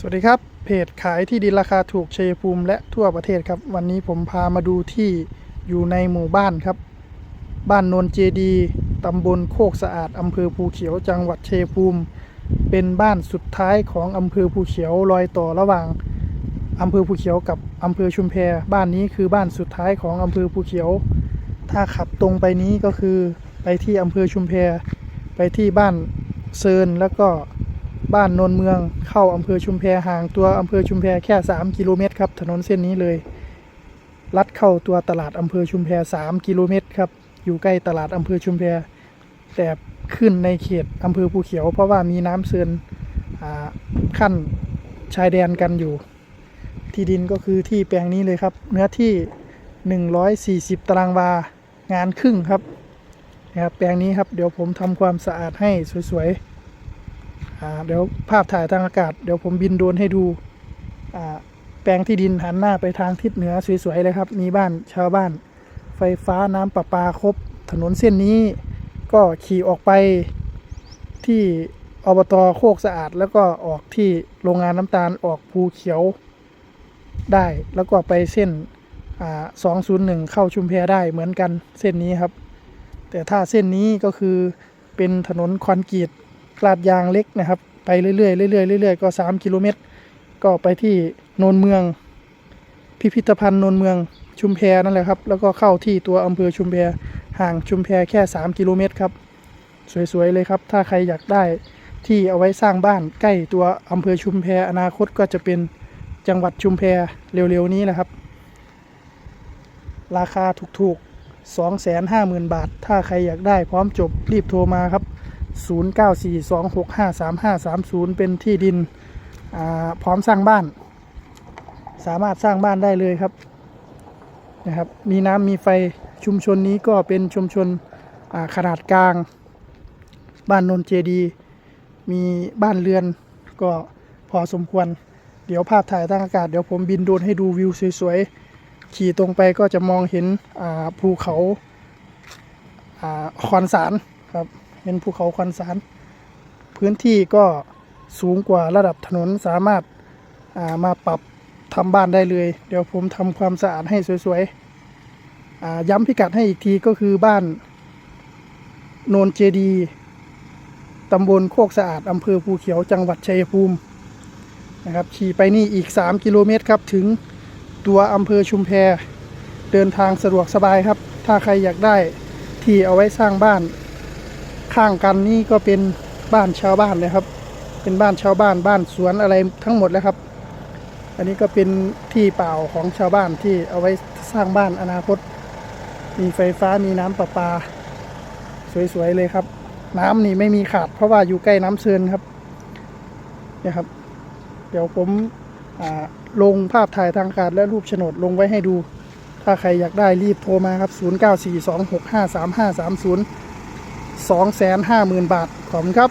สวัสดีครับ เพจขายที่ดินราคาถูกเชยภูมิและทั่วประเทศครับ วันนี้ผมพามาดูที่อยู่ในหมู่บ้านครับ บ้านโนนเจดีตำบลโคกสะอาดอำเภอภูเขียวจังหวัดเชยภูมิ เป็นบ้านสุดท้ายของอำเภอภูเขียวรอยต่อระหว่างอำเภอภูเขียวกับอำเภอชุมแพบ้านนี้คือบ้านสุดท้ายของอำเภอภูเขียว ถ้าขับตรงไปนี้ก็คือไปที่อำเภอชุมแพไปที่บ้านเซินแล้วก็ บ้านโนนเมืองเข้าอำเภอชุมแพห่างตัวอำเภอชุมแพแค่ 3 กิโลเมตรครับ ถนนเส้นนี้เลย ลัดเข้าตัวตลาดอำเภอชุมแพ 3 กิโลเมตรครับ อยู่ใกล้ตลาดอำเภอชุมแพ แต่ขึ้นในเขตอำเภอภูเขียว เพราะว่ามีน้ำเซินอ่าขั้นชายแดนกันอยู่ ที่ดินก็คือที่แปลงนี้เลยครับ เนื้อที่ 140 ตารางวางานครึ่งครับนะครับแปลงนี้ครับเดี๋ยวผมทำความสะอาดให้สวยๆ เดี๋ยวภาพถ่ายทางอากาศ เดี๋ยวผมบินโดนให้ดูแปลงที่ดินหันหน้าไปทางทิศเหนือสวยๆเลยครับ มีบ้านชาวบ้าน ไฟฟ้าน้ำประปาครบ ถนนเส้นนี้ก็ขี่ออกไปที่อบตโคกสะอาด แล้วก็ออกที่โรงงานน้ำตาลออกภูเขียวได้ แล้วก็ไปเส้นอ่า201เข้าชุมแพได้เหมือนกันเส้นนี้ครับ แต่ถ้าเส้นนี้ก็คือเป็นถนนคอนกรีต ลาดยางเล็กนะครับ ไปเรื่อยๆเรื่อยๆเรื่อยๆก็ 3 กิโลเมตร ก็ไปที่โนนเมือง พิพิธภัณฑ์โนนเมืองชุมแพนั่นแหละครับ แล้วก็เข้าที่ตัวอำเภอชุมแพห่างชุมแพแค่ 3 กิโลเมตรครับ สวยๆเลยครับ ถ้าใครอยากได้ที่เอาไว้สร้างบ้านใกล้ตัวอำเภอชุมแพอนาคตก็จะเป็นจังหวัดชุมแพเร็วๆนี้แหละครับ ราคาถูกๆ 250,000 บาท ถ้าใครอยากได้พร้อมจบรีบโทรมาครับ 0942653530 เป็นที่ดินพร้อมสร้างบ้าน สามารถสร้างบ้านได้เลยครับนะครับ มีน้ำมีไฟชุมชนนี้ก็เป็นชุมชนขนาดกลาง บ้านนนเจดี มีบ้านเรือนก็พอสมควร เดี๋ยวภาพถ่ายทางอากาศ เดี๋ยวผมบินโดรนให้ดูวิวสวยๆ ขี่ตรงไปก็จะมองเห็นภูเขาอ่าคอนสารครับ เป็นภูเขาคอนสาร พื้นที่ก็สูงกว่าระดับถนนสามารถามาปรับทำบ้านได้เลย เดี๋ยวผมทำความสะอาดให้สวยๆย้ำพิกัดให้อีกทีก็คือบ้านโนนเจดีตำบลโคกสะอาด อำเภอภูเขียวจังหวัดชัยภูมินะครับขี่ไปนี่อีก 3 กิโลเมตรครับ ถึงตัวอำเภอชุมแพ เดินทางสะดวกสบายครับ ถ้าใครอยากได้ที่เอาไว้สร้างบ้าน ข้างกันนี่ก็เป็นบ้านชาวบ้านเลยครับ เป็นบ้านชาวบ้านบ้านสวนอะไรทั้งหมดแล้วครับ อันนี้ก็เป็นที่เปล่าของชาวบ้านที่เอาไว้สร้างบ้านอนาคต มีไฟฟ้ามีน้ำประปา สวยๆเลยครับ น้ำนี่ไม่มีขาด เพราะว่าอยู่ใกล้น้ำเชิญครับเนี่ยครับ เดี๋ยวผมลงภาพถ่ายทางการและรูปโฉนดลงไว้ให้ดู ถ้าใครอยากได้รีบโทรมาครับ 0942653530 250,000 บาท ขอบคุณครับ